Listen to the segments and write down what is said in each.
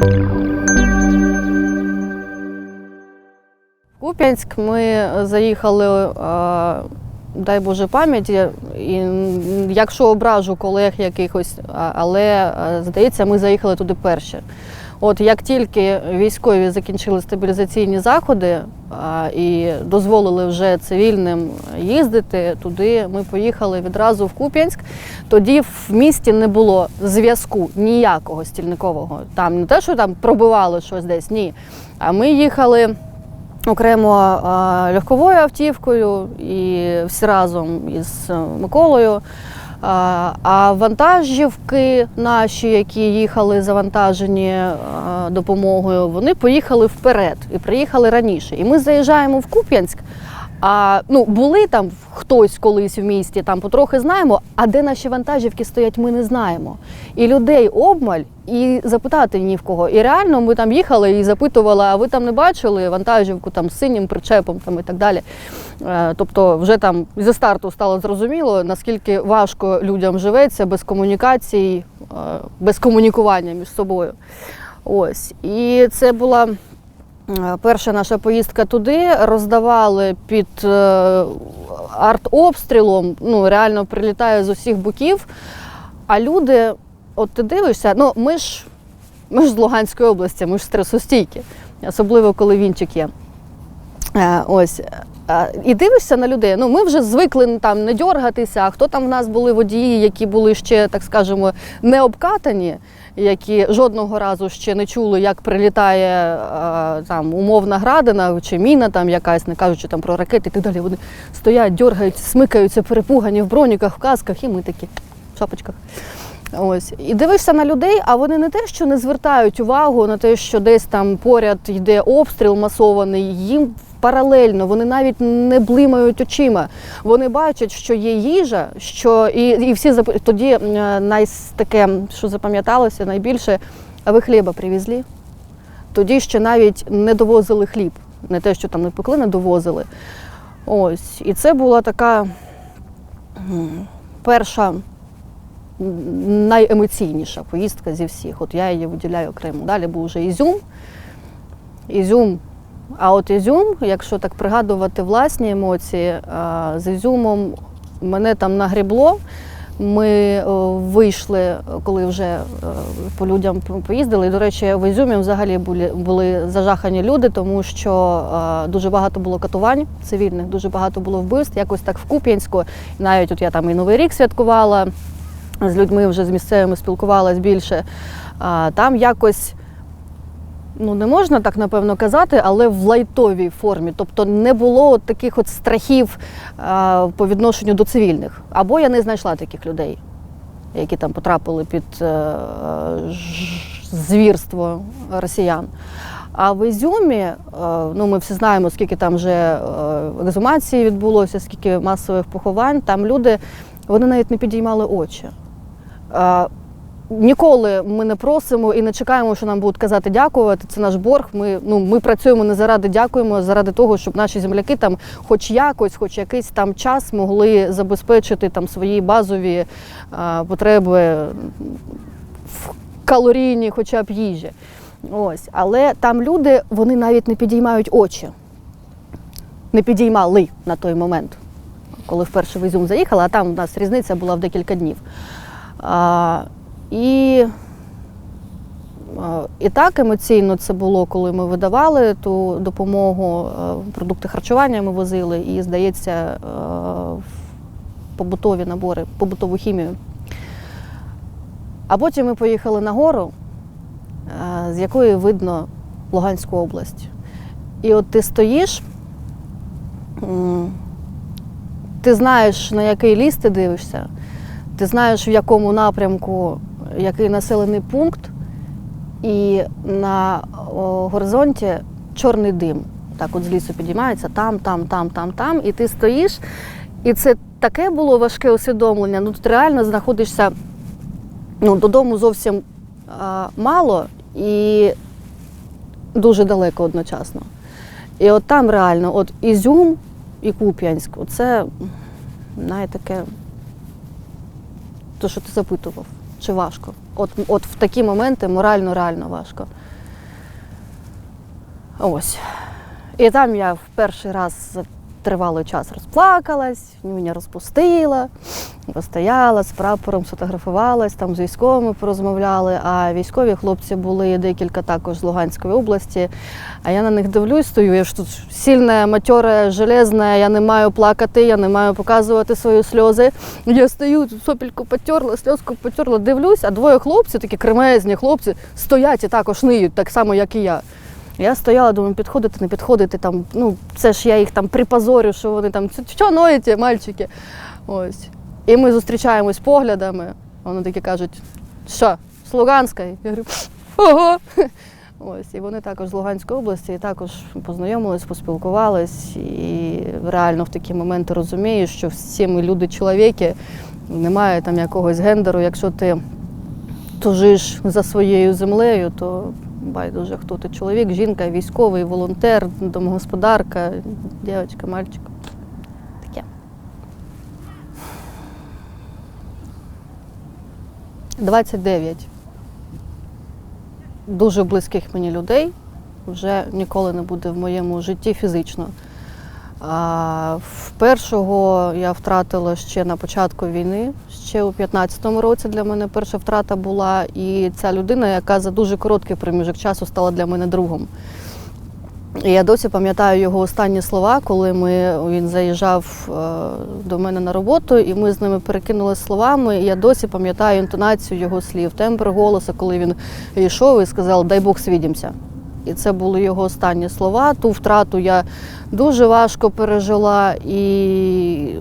В Куп'янськ ми заїхали, е, дай Боже пам'яті, якщо ображу колег якихось, але е, здається, ми заїхали туди перші. От як тільки військові закінчили стабілізаційні заходи а, і дозволили вже цивільним їздити туди, ми поїхали відразу в Куп'янськ. Тоді в місті не було зв'язку ніякого стільникового. Там не те, що там пробивали щось десь, ні. А ми їхали окремо а, легковою автівкою і всі разом із е, Миколою. А, вантажівки наші, які їхали завантажені допомогою, вони поїхали вперед і приїхали раніше. І ми заїжджаємо в Куп'янськ. А ну були там хтось колись в місті, там потрохи знаємо. А де наші вантажівки стоять, ми не знаємо. І людей обмаль, і запитати ні в кого. І реально ми там їхали і запитували, а ви там не бачили вантажівку там з синім причепом там і так далі. Е, Тобто, вже там зі старту стало зрозуміло, наскільки важко людям живеться без комунікацій, е, без комунікування між собою. Ось. І це була. Е, Перша наша поїздка туди роздавали під е, артобстрілом, ну реально прилітає з усіх боків. А люди, от ти дивишся, ну ми ж, ми ж з Луганської області, ми ж стресостійкі, особливо коли вінчик є. Е, Ось. І дивишся на людей. Ну, ми вже звикли ну, там не дьоргатися, а хто там в нас були водії, які були ще, так скажемо, не обкатані, які жодного разу ще не чули, як прилітає там умовна градина чи міна там якась, не кажучи там про ракети і так далі. Вони стоять, дьоргають, смикаються, перепугані в броніках, в касках, і ми такі в шапочках. Ось і дивишся на людей, а вони не те, що не звертають увагу на те, що десь там поряд йде обстріл масований. Їм паралельно вони навіть не блимають очима. Вони бачать, що є їжа, що і, і всі тоді е, найс таке, що запам'яталося найбільше, а ви хліба привезли? Тоді ще навіть не довозили хліб, не те, що там не пекли, не довозили. Ось, і це була така перша найемоційніша поїздка зі всіх. От я її виділяю окремо. Далі був вже Ізюм. Ізюм. А от Ізюм, якщо так пригадувати власні емоції, з Ізюмом мене там нагрібло. Ми е, вийшли, коли вже е, по людям поїздили. І, до речі, в Ізюмі взагалі були, були зажахані люди, тому що е, дуже багато було катувань цивільних, дуже багато було вбивств. Якось так в Куп'янську. Навіть от я там і Новий рік святкувала з людьми, вже з місцевими спілкувалась більше. Там якось. Ну, не можна так напевно казати, але в лайтовій формі. Тобто не було таких от страхів а, по відношенню до цивільних. Або я не знайшла таких людей, які там потрапили під е, ж- звірство росіян. А в Ізюмі, е, ну ми всі знаємо, скільки там вже е, екзумації відбулося, скільки масових поховань. Там люди вони навіть не підіймали очі. Е, Ніколи ми не просимо і не чекаємо, що нам будуть казати дякувати. Це наш борг. Ми, ну, ми працюємо не заради дякуємо, а заради того, щоб наші земляки там, хоч якось, хоч якийсь там час могли забезпечити там свої базові а, потреби в калорійній, хоча б їжі. Ось. Але там люди вони навіть не підіймають очі. Не підіймали на той момент, коли вперше в Ізюм заїхала, а там у нас різниця була в декілька днів. А, і, і так емоційно це було, коли ми видавали ту допомогу, е, продукти харчування ми возили, і, здається, е, побутові набори, побутову хімію. А потім ми поїхали на гору, е, з якої видно Луганську область. І от ти стоїш, ти знаєш, на який ліс ти дивишся, ти знаєш, в якому напрямку який населений пункт, і на горизонті чорний дим. Так от з лісу підіймається там, там, там, там, там. І ти стоїш. І це таке було важке усвідомлення. Ну, тут реально знаходишся ну, додому зовсім а, мало і дуже далеко одночасно. І от там реально, от Ізюм і Куп'янськ, це навіть таке, то, що ти запитував, чи важко. От от в такі моменти морально реально важко. Ось. І там я в перший раз тривалий час розплакалась, мене розпустила, постояла, з прапором сфотографувалась, там з військовими порозмовляли. А військові хлопці були декілька також з Луганської області. А я на них дивлюсь, стою, я ж тут сильна, матьора, железна, я не маю плакати, я не маю показувати свої сльози. Я стою, тут сопельку потерла, сльозку потерла, дивлюсь, а двоє хлопців, такі кремезні хлопці, стоять і також ниють, так само, як і я. Я стояла, думаю, підходити, не підходити. Там, ну, це ж я їх там припозорю, що вони там, «Це що ноєте, мальчики? Ось. І ми зустрічаємось поглядами. Вони такі кажуть, що, з Луганська? Я говорю, ого. Ось, і вони також з Луганської області, і також познайомились, поспілкувались. І реально в такі моменти розумієш, що всі ми люди чоловіки, немає там якогось гендеру. Якщо ти тужиш за своєю землею, то байдуже, хто ти чоловік, жінка, військовий, волонтер, домогосподарка, дівчинка, мальчик. Таке. Двадцять дев'ять дуже близьких мені людей вже ніколи не буде в моєму житті фізично. А, в першого я втратила ще на початку війни, ще у 15-му році для мене перша втрата була. І ця людина, яка за дуже короткий проміжок часу стала для мене другом. І я досі пам'ятаю його останні слова, коли ми, він заїжджав е, до мене на роботу, і ми з ними перекинулися словами. І я досі пам'ятаю інтонацію його слів, тембр голосу, коли він йшов і сказав Дай Бог свідімся. І це були його останні слова. Ту втрату я дуже важко пережила, і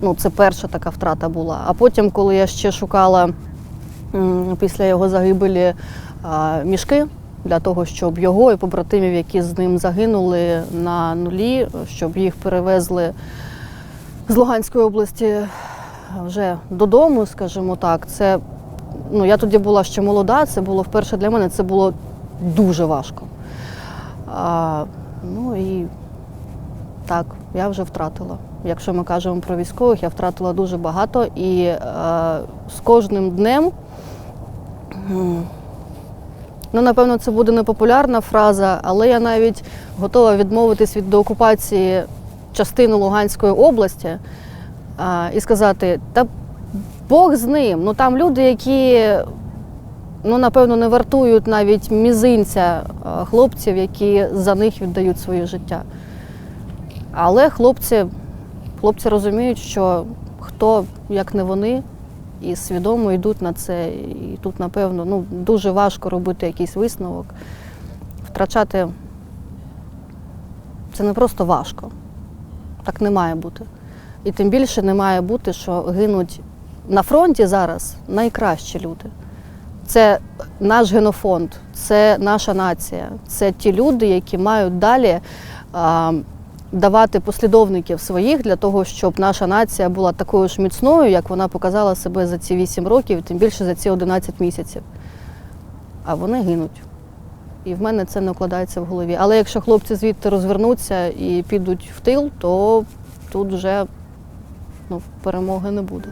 ну, це перша така втрата була. А потім, коли я ще шукала після його загибелі мішки для того, щоб його і побратимів, які з ним загинули на нулі, щоб їх перевезли з Луганської області вже додому, скажімо так. Це ну, я тоді була ще молода, це було вперше для мене, це було дуже важко. А, ну і так, я вже втратила. Якщо ми кажемо про військових, я втратила дуже багато і е, з кожним днем. Ну, напевно, це буде непопулярна фраза, але я навіть готова відмовитись від деокупації частини Луганської області а, і сказати, та Бог з ним. Ну там люди, які ну, напевно, не вартують навіть мізинця хлопців, які за них віддають своє життя. Але хлопці, хлопці розуміють, що хто, як не вони, і свідомо йдуть на це. І тут, напевно, ну, дуже важко робити якийсь висновок. Втрачати це не просто важко. Так не має бути. І тим більше не має бути, що гинуть на фронті зараз найкращі люди. Це наш генофонд, це наша нація, це ті люди, які мають далі давати послідовників своїх для того, щоб наша нація була такою ж міцною, як вона показала себе за ці 8 років, тим більше за ці 11 місяців. А вони гинуть. І в мене це не укладається в голові. Але якщо хлопці звідти розвернуться і підуть в тил, то тут вже ну, перемоги не буде.